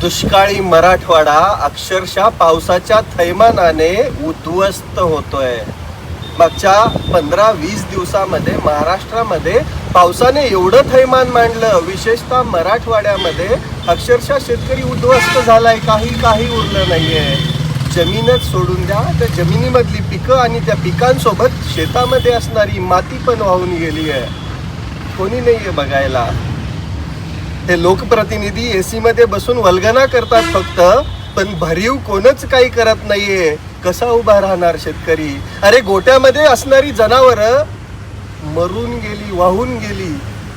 दुष्काळी मराठवाडा अक्षरशः पावसाच्या थैमानाने उद्ध्वस्त होतोय. मागच्या पंधरा वीस दिवसामध्ये महाराष्ट्रामध्ये पावसाने एवढं थैमान मांडलं विशेषतः मराठवाड्यामध्ये अक्षरशः शेतकरी उद्ध्वस्त झालाय काही काही उरलं नाहीये. जमीनच सोडून द्या त्या जमिनीमधली पिकं आणि त्या पिकांसोबत शेतामध्ये असणारी माती पण वाहून गेली आहे कोणी नाहीये बघायला. हे लोकप्रतिनिधी एसी मध्ये बसून वल्गना करतात फक्त पण भरीव कोणच काही करत नाहीये. कसा उभा राहणार शेतकरी? अरे गोट्यामध्ये असणारी जनावर मरून गेली वाहून गेली.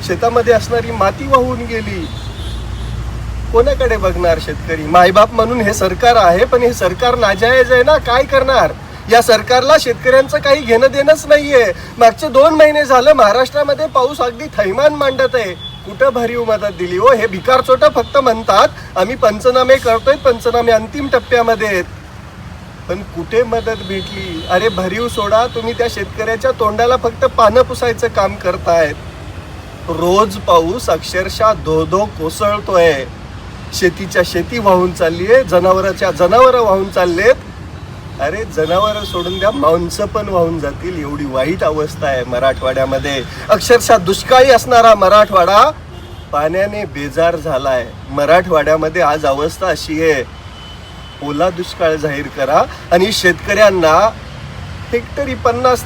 शेतामध्ये असणारी माती वाहून गेली. कोणाकडे बघणार शेतकरी? मायबाप म्हणून हे सरकार आहे पण हे सरकार नाजायज आहे ना? काय करणार? या सरकारला शेतकऱ्यांचं काही घेणं देणंच नाहीये. मागचे दोन महिने झालं महाराष्ट्रामध्ये पाऊस अगदी थैमान मांडत आहे. कुठं भरीव मदत दिली? हो हे भिकार चोट फक्त म्हणतात आम्ही पंचनामे करतोय पंचनामे अंतिम टप्प्यामध्ये आहेत. पण कुठे मदत भेटली? अरे भरीव सोडा तुम्ही त्या शेतकऱ्याच्या तोंडाला फक्त पानं पुसायचं काम करतायत. रोज पाऊस अक्षरशः धो धो कोसळतोय. शेतीच्या शेती वाहून चालली आहे जनावराच्या जनावरं वाहून चाललेत. अरे जनावरं सोडून द्या माणसं पण वाहून जातील एवढी वाईट अवस्था आहे मराठवाड्यामध्ये. अक्षरशः दुष्काळी असणारा मराठवाडा पाण्याने बेजार झालाय. मराठवाड्यामध्ये आज अवस्था अशी आहे. ओला दुष्काळ जाहीर करा आणि शेतकऱ्यांना हेक्टरी पन्नास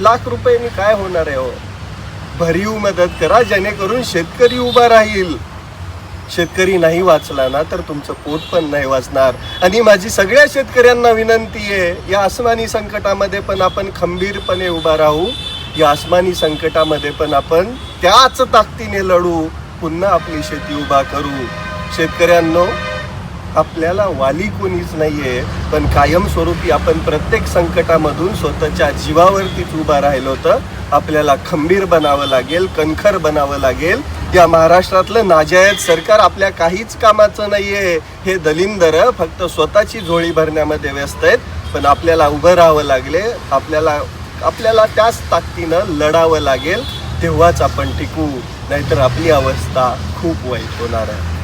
लाख रुपयांनी काय होणार आहे हो? भरीव मदत करा जेणेकरून शेतकरी उभा राहील. शेतकरी नाही वाचला ना तर तुमचं पोट पण नाही वाचणार. आणि माझी सगळ्या शेतकऱ्यांना विनंती आहे या आसमानी संकटामध्ये पण आपण खंबीरपणे उभा राहू. या आसमानी संकटामध्ये पण आपण त्याच ताकदीने लढू. पुन्हा आपली शेती उभा करू. शेतकऱ्यांनो आपल्याला वाली कोणीच नाहीये पण कायमस्वरूपी आपण प्रत्येक संकटामधून स्वतःच्या जीवावरतीच उभा राहिलो तर आपल्याला खंबीर बनावं लागेल कणखर बनावं लागेल. या महाराष्ट्रातलं नाजायज सरकार आपल्या काहीच कामाचं नाहीये. हे दलिंदर फक्त स्वतःची झोळी भरण्यामध्ये व्यस्त आहेत. पण आपल्याला उभं राहावं लागले. आपल्याला आपल्याला त्याच ताकदीनं लढावं लागेल. तेव्हाच आपण टिकू. नाहीतर आपली अवस्था खूप वाईट होणार आहे.